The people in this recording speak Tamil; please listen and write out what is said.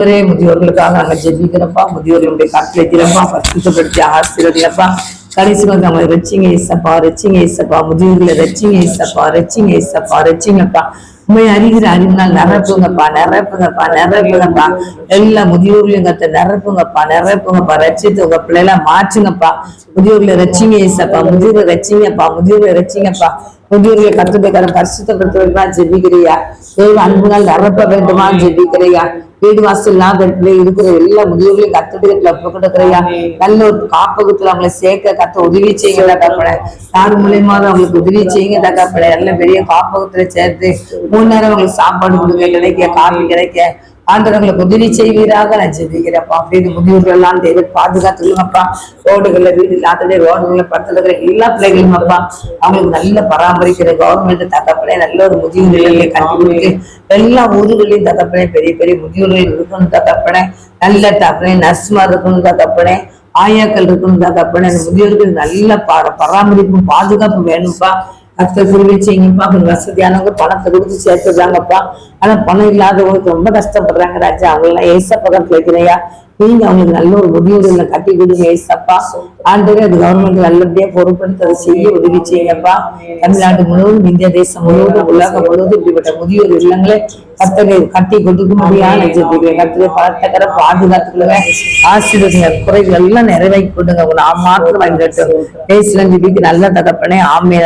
ஒரே முதியோர்களுக்காக நாங்கள் ஜெபிக்கிறப்பா முதியோர்களுடைய கட்டளை திறப்பா பரிசுத்தப்படுத்தி ஆசிரியப்பா கடைசி வந்து அவங்களை ரச்சிங்க ஏசப்பா ரச்சிங்க ஏசப்பா முதியோர்களை ரச்சிங்க ஏசப்பா ரச்சிங்க ஏசப்பா ரச்சிங்கப்பா உண்மை அறிகிற அறிவினால் நிரப்புங்கப்பா நிரப்புங்கப்பா நிரப்புங்கப்பா. எல்லா முதியோர்களையும் கத்த நிரப்புங்கப்பா நிரப்புங்கப்பா. ரச்சித்து உங்க பிள்ளைல மாற்றுங்கப்பா. முதியோர்களை ரச்சிங்க ஏசப்பா முதியோர்களை ரச்சிங்கப்பா முதியோர்களை ரச்சிங்கப்பா முதியோர்களை கத்துக்கிறார் பரிசுத்தப்படுத்துவதா ஜெபிக்கிறியா? தேவ அன்புனால் நிரப்ப வேண்டுமா ஜெபிக்கிறியா? வீடு வாசல் நான் இருக்கிற எல்லா முதியோர்களையும் கத்துக்கிட்டு ஒப்பு கொடுக்குறியா நல்ல ஒரு காப்பகத்துல அவங்களை சேர்க்க கத்த உதவி செய்யுங்க தகப்பட யார் மூலியமா அவங்களுக்கு உதவி செய்யுங்க தகப்பட நல்ல பெரிய காப்பகத்துல சேர்த்து மூணு நேரம் அவங்களுக்கு சாப்பாடு கொடுங்க. கிடைக்க காபி கிடைக்க. ஆண்டவர்களுக்கு உதவி செய்வீராக நான் ஜெபிக்கிறப்பா அப்படின்னு முதியோர்கள் எல்லாம் தேவை பாதுகாத்துக்கணுங்கப்பா ரோடுகள்ல வீடு இல்லாததே ரோடுகள்ல படுத்துல இருக்கிற எல்லா பிள்ளைகளும் அப்பா அவங்களுக்கு நல்ல பராமரிக்கிற கவர்மெண்ட் தகப்பனே நல்ல ஒரு முதியோர் நிலையிலே கண்டுபிடிக்க எல்லா ஊர்களையும் தகப்பனே பெரிய பெரிய முதியோர்கள் இருக்கணும் தகப்பனே. நல்ல தகப்பனே நர்ஸ்மா இருக்கணும் தகப்பனே. ஆயாக்கள் இருக்கணும் தகப்பனே. முதியோர்கள் நல்ல பராமரிப்பும் பாதுகாப்பு வேணும்ப்பா. கஷ்ட குருவி கொஞ்சம் வசதியானவங்க பணத்தை கொடுத்து சேர்த்துடுறாங்கப்பா ஆனா பணம் இல்லாதவங்களுக்கு ரொம்ப கஷ்டப்படுறாங்க ராஜா. அவங்களாம் ஏச பக்கத்துல வைக்கிறையா நீங்க அவங்களுக்கு நல்ல ஒரு முதியோர்களை கட்டி கொடுங்க ஏசப்பா. ஆண்டவே அது கவர்மெண்ட் நல்லபடியா பொறுப்படுத்தி அதை செய்ய உதவி செய்யுங்கப்பா. தமிழ்நாடு முழுவதும் இந்திய தேசம் முழுவதும் உலகம் முழுவதும் இப்படிப்பட்ட முதியோர் இல்லங்களே கத்தனை கட்டி கொடுக்க முடியாது கத்திரை பழத்தக்கரை பாதுகாத்துக்கொள்ளுங்க. ஆசீர்வதிங்க குறைகள் எல்லாம் நிறைவேற்றி கொடுங்க. உங்களை மாத்திரம் வாங்கிட்டு பேசலாம் ஜிபிக்கு நல்ல தகப்பனே. ஆமே